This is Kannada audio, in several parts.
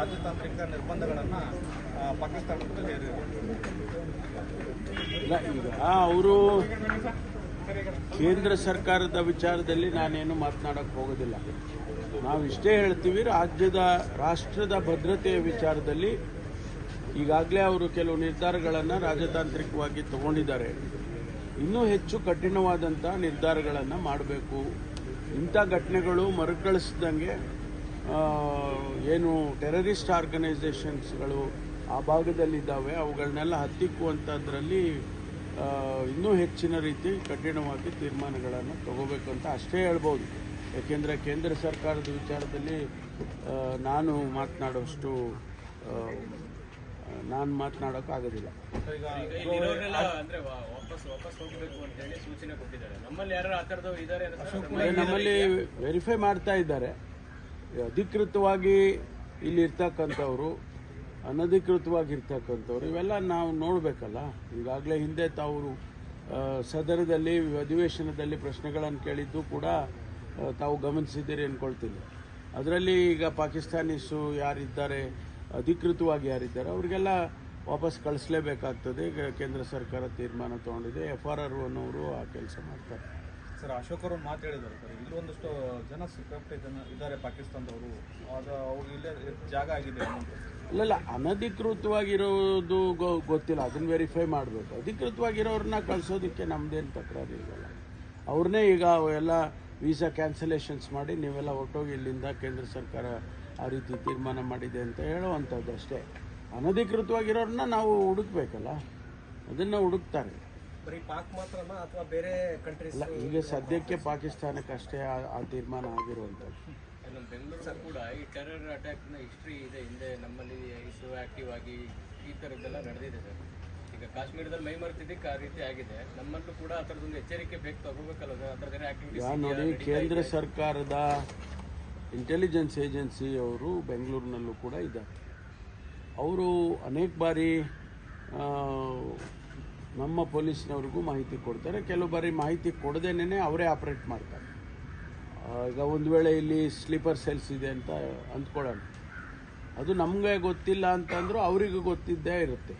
ರಾಜತಾಂತ್ರಿಕ ನಿರ್ಬಂಧಗಳನ್ನು ಪಾಕಿಸ್ತಾನ ಅವರು ಕೇಂದ್ರ ಸರ್ಕಾರದ ವಿಚಾರದಲ್ಲಿ ನಾನೇನು ಮಾತನಾಡಕ್ಕೆ ಹೋಗೋದಿಲ್ಲ. ನಾವು ಇಷ್ಟೇ ಹೇಳ್ತೀವಿ, ರಾಜ್ಯದ, ರಾಷ್ಟ್ರದ ಭದ್ರತೆಯ ವಿಚಾರದಲ್ಲಿ ಈಗಾಗಲೇ ಅವರು ಕೆಲವು ನಿರ್ಧಾರಗಳನ್ನು ರಾಜತಾಂತ್ರಿಕವಾಗಿ ತಗೊಂಡಿದ್ದಾರೆ. ಇನ್ನೂ ಹೆಚ್ಚು ಕಠಿಣವಾದಂಥ ನಿರ್ಧಾರಗಳನ್ನು ಮಾಡಬೇಕು. ಇಂಥ ಘಟನೆಗಳು ಮರುಕಳಿಸ್ದಂಗೆ ಏನು ಟೆರರಿಸ್ಟ್ ಆರ್ಗನೈಸೇಷನ್ಸ್ಗಳು ಆ ಭಾಗದಲ್ಲಿದ್ದಾವೆ ಅವುಗಳನ್ನೆಲ್ಲ ಹತ್ತಿಕ್ಕುವಂಥದ್ರಲ್ಲಿ ಇನ್ನೂ ಹೆಚ್ಚಿನ ರೀತಿ ಕಠಿಣವಾಗಿ ತೀರ್ಮಾನಗಳನ್ನು ತಗೋಬೇಕು ಅಂತ ಅಷ್ಟೇ ಹೇಳ್ಬೋದು. ಯಾಕೆಂದರೆ ಕೇಂದ್ರ ಸರ್ಕಾರದ ವಿಚಾರದಲ್ಲಿ ನಾನು ಮಾತನಾಡೋಷ್ಟು ನಾನು ಮಾತನಾಡೋಕ್ಕಾಗೋದಿಲ್ಲ ನಮ್ಮಲ್ಲಿ ವೆರಿಫೈ ಮಾಡ್ತಾ ಇದ್ದಾರೆ. ಅಧಿಕೃತವಾಗಿ ಇಲ್ಲಿ ಇರ್ತಕ್ಕಂಥವ್ರು ಅನಧಿಕೃತವಾಗಿ ಇರ್ತಕ್ಕಂಥವ್ರು ಇವೆಲ್ಲ ನಾವು ನೋಡಬೇಕಲ್ಲ. ಈಗಾಗಲೇ ಹಿಂದೆ ತಾವು ಸದನದಲ್ಲಿ, ಅಧಿವೇಶನದಲ್ಲಿ ಪ್ರಶ್ನೆಗಳನ್ನು ಕೇಳಿದ್ದು ಕೂಡ ತಾವು ಗಮನಿಸಿದ್ದೀರಿ ಅಂದ್ಕೊಳ್ತೀನಿ ಅದರಲ್ಲಿ ಈಗ ಪಾಕಿಸ್ತಾನೀಸು ಯಾರಿದ್ದಾರೆ, ಅಧಿಕೃತವಾಗಿ ಯಾರಿದ್ದಾರೆ, ಅವರಿಗೆಲ್ಲ ವಾಪಸ್ ಕಳಿಸ್ಲೇಬೇಕಾಗ್ತದೆ. ಕೇಂದ್ರ ಸರ್ಕಾರ ತೀರ್ಮಾನ ತಗೊಂಡಿದೆ. ಎಫ್ ಆರ್ ಆರ್ ಅನ್ನೋರು ಆ ಕೆಲಸ ಮಾಡ್ತಾರೆ. ಸರ್, ಅಶೋಕ್ ಅವರು ಮಾತು ಹೇಳಿದ್ದಾರೆ ಸರ್. ಇಲ್ಲಿ ಒಂದಷ್ಟು ಜನ ಸಿಕ್ಕಾಪಟ್ಟೆ ಜನ ಇದ್ದಾರೆ ಪಾಕಿಸ್ತಾನದವರು. ಅದು ಅವ್ರಿಗೆ ಇಲ್ಲೇ ಜಾಗ ಆಗಿದೆ ಅಲ್ಲ ಅಲ್ಲಲ್ಲ ಅನಧಿಕೃತವಾಗಿರೋದು ಗೊತ್ತಿಲ್ಲ. ಅದನ್ನ ವೆರಿಫೈ ಮಾಡಬೇಕು. ಅಧಿಕೃತವಾಗಿರೋರನ್ನ ಕಳಿಸೋದಕ್ಕೆ ನಮ್ದೇನು ತಕರಾರು ಇರಲ್ಲ. ಅವ್ರನ್ನೇ ಈಗ ಎಲ್ಲ ವೀಸಾ ಕ್ಯಾನ್ಸಲೇಷನ್ಸ್ ಮಾಡಿ ನೀವೆಲ್ಲ ಹೊರಟೋಗಿ ಇಲ್ಲಿಂದ ಕೇಂದ್ರ ಸರ್ಕಾರ ಆ ರೀತಿ ತೀರ್ಮಾನ ಮಾಡಿದೆ ಅಂತ ಹೇಳುವಂಥದ್ದು ಅಷ್ಟೇ ಅನಧಿಕೃತವಾಗಿರೋರನ್ನ ನಾವು ಹುಡುಕ್ಬೇಕಲ್ಲ. ಅದನ್ನು ಹುಡುಕ್ತಾರೆ. ಬರೀ ಪಾಕ್ ಮಾತ್ರನಾ ಅಥವಾ ಬೇರೆ ಕಂಟ್ರೀಸ್ ಇಲ್ಲ ಈಗ ಸದ್ಯಕ್ಕೆ ಪಾಕಿಸ್ತಾನಕ್ಕೆ ಅಷ್ಟೇ ಆ- ಆ ತೀರ್ಮಾನ ಆಗಿರುವಂಥದ್ದು. ನಮ್ಮ ಬೆಂಗಳೂರು ಕೂಡ ಈ ಟೆರರ್ ಅಟ್ಯಾಕ್ನ ಹಿಸ್ಟ್ರಿ ಇದೆ ಹಿಂದೆ ನಮ್ಮಲ್ಲಿ ಇಷ್ಟು ಆಕ್ಟಿವ್ ಆಗಿ ಈ ಥರದ್ದೆಲ್ಲ ನಡೆದಿದೆ ಸರ್. ಈಗ ಕಾಶ್ಮೀರದಲ್ಲಿ ಮೈ ಮರೆತಿದ್ದಕ್ಕೆ ಆ ರೀತಿ ಆಗಿದೆ. ನಮ್ಮಲ್ಲೂ ಕೂಡ ಆ ಥರದ್ದೊಂದು ಎಚ್ಚರಿಕೆ ಬೇಕು ತಗೋಬೇಕಲ್ಲ ಸರ್ ಆ ಥರದ್ದೇನೆ ಈಗ ನೋಡಿ ಕೇಂದ್ರ ಸರ್ಕಾರದ ಇಂಟೆಲಿಜೆನ್ಸ್ ಏಜೆನ್ಸಿ ಅವರು ಬೆಂಗಳೂರಿನಲ್ಲೂ ಕೂಡ ಇದ್ದಾರೆ. ಅವರು ಅನೇಕ ಬಾರಿ ಆ, ನಮ್ಮ ಪೊಲೀಸ್ನವ್ರಿಗೂ ಮಾಹಿತಿ ಕೊಡ್ತಾರೆ. ಕೆಲವು ಬಾರಿ ಮಾಹಿತಿ ಕೊಡದೇನೆ ಅವರೇ ಆಪ್ರೇಟ್ ಮಾಡ್ತಾರೆ. ಈಗ ಒಂದು ವೇಳೆ ಇಲ್ಲಿ ಸ್ಲೀಪರ್ ಸೆಲ್ಸ್ ಇದೆ ಅಂತ ಅಂದ್ಕೊಳ್ಳೋಣ. ಅದು ನಮಗೆ ಗೊತ್ತಿಲ್ಲ ಅಂತಂದ್ರೂ ಅವರಿಗೂ ಗೊತ್ತಿದ್ದೇ ಇರುತ್ತೆ.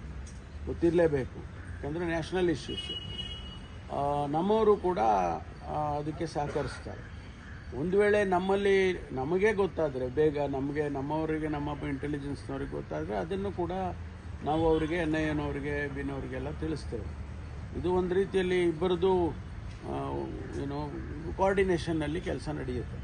ಗೊತ್ತಿರಲೇಬೇಕು. ಯಾಕಂದರೆ ನ್ಯಾಷನಲ್ ಇಶ್ಯೂಸ್. ನಮ್ಮವರು ಕೂಡ ಅದಕ್ಕೆ ಸಹಕರಿಸ್ತಾರೆ. ಒಂದು ವೇಳೆ ನಮ್ಮಲ್ಲಿ ನಮಗೆ ಗೊತ್ತಾದರೆ, ಬೇಗ ನಮಗೆ, ನಮ್ಮವರಿಗೆ, ನಮ್ಮ ಇಂಟೆಲಿಜೆನ್ಸ್ನವ್ರಿಗೆ ಗೊತ್ತಾದರೆ ಅದನ್ನು ಕೂಡ ನಾವು ಅವರಿಗೆ, ಎನ್ ಐ ಎನವರಿಗೆ ಬಿನವರಿಗೆಲ್ಲ ತಿಳಿಸ್ತೇವೆ. ಇದು ಒಂದು ರೀತಿಯಲ್ಲಿ ಇಬ್ಬರದು ಏನು ಕೋಆರ್ಡಿನೇಷನ್ನಲ್ಲಿ ಕೆಲಸ ನಡೆಯುತ್ತೆ.